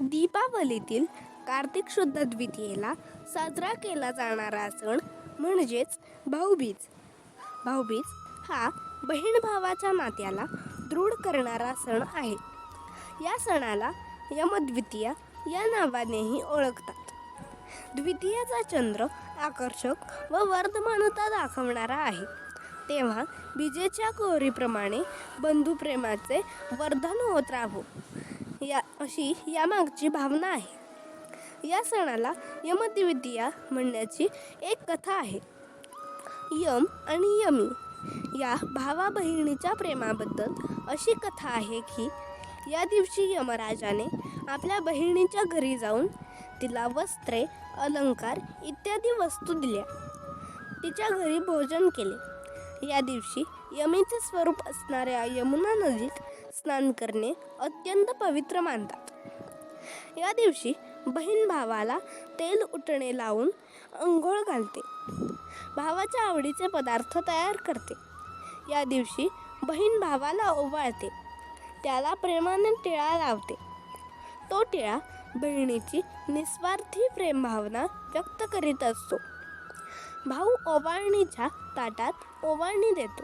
दीपावलीतील कार्तिक शुद्ध द्वितीयेला साजरा केला जाणारा सण म्हणजेच भाऊबीज. भाऊबीज हा बहीण भावाच्या नात्याला दृढ करणारा सण आहे. या सणाला यमद्वितीया या नावानेही ओळखतात. द्वितीयाचा चंद्र आकर्षक व वर्धमानता दाखवणारा आहे. तेव्हा विजेच्या कोरीप्रमाणे बंधुप्रेमाचे वर्धन होत राहो. या अशी यामागची भावना आहे. या सणाला यमदिविद्या म्हणण्याची एक कथा आहे. यम आणि यमी या भावा बहिणीच्या प्रेमाबद्दल अशी कथा आहे की या दिवशी यमराजाने आपल्या बहिणीच्या घरी जाऊन तिला वस्त्रे अलंकार इत्यादी वस्तू दिल्या. तिच्या घरी भोजन केले. या दिवशी यमीचे स्वरूप असणाऱ्या यमुना नदीत स्नान करणे अत्यंत पवित्र मानतात. या दिवशी बहीण भावाला तेल उटणे लावून अंघोळ घालते. भावाच्या आवडीचे पदार्थ तयार करते. या दिवशी बहीण भावाला ओवाळते. त्याला प्रेमाने टिळा लावते. तो टिळा बहिणीची निस्वार्थी प्रेमभावना व्यक्त करीत असतो. भाऊ ओवाळणीच्या ताटात ओवाळणी देतो.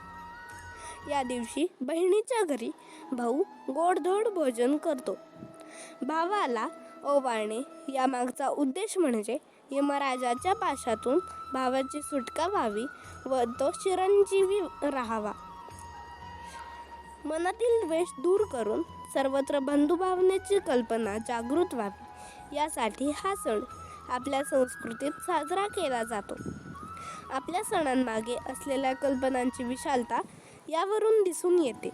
या दिवशी बहिणीच्या घरी भाऊ गोडधोड भोजन करतो. भावाला ओवाळणे यामागचा उद्देश म्हणजे यमराजाच्या पाशातून भावाची सुटका व्हावी व तो चिरंजीवी राहावा. मनातील द्वेष दूर करून सर्वत्र बंधुभावनेची कल्पना जागृत व्हावी. यासाठी हा सण आपल्या संस्कृतीत साजरा केला जातो. आपल्या सणांमागे असलेल्या कल्पनांची विशालता यावरून दिसून येते.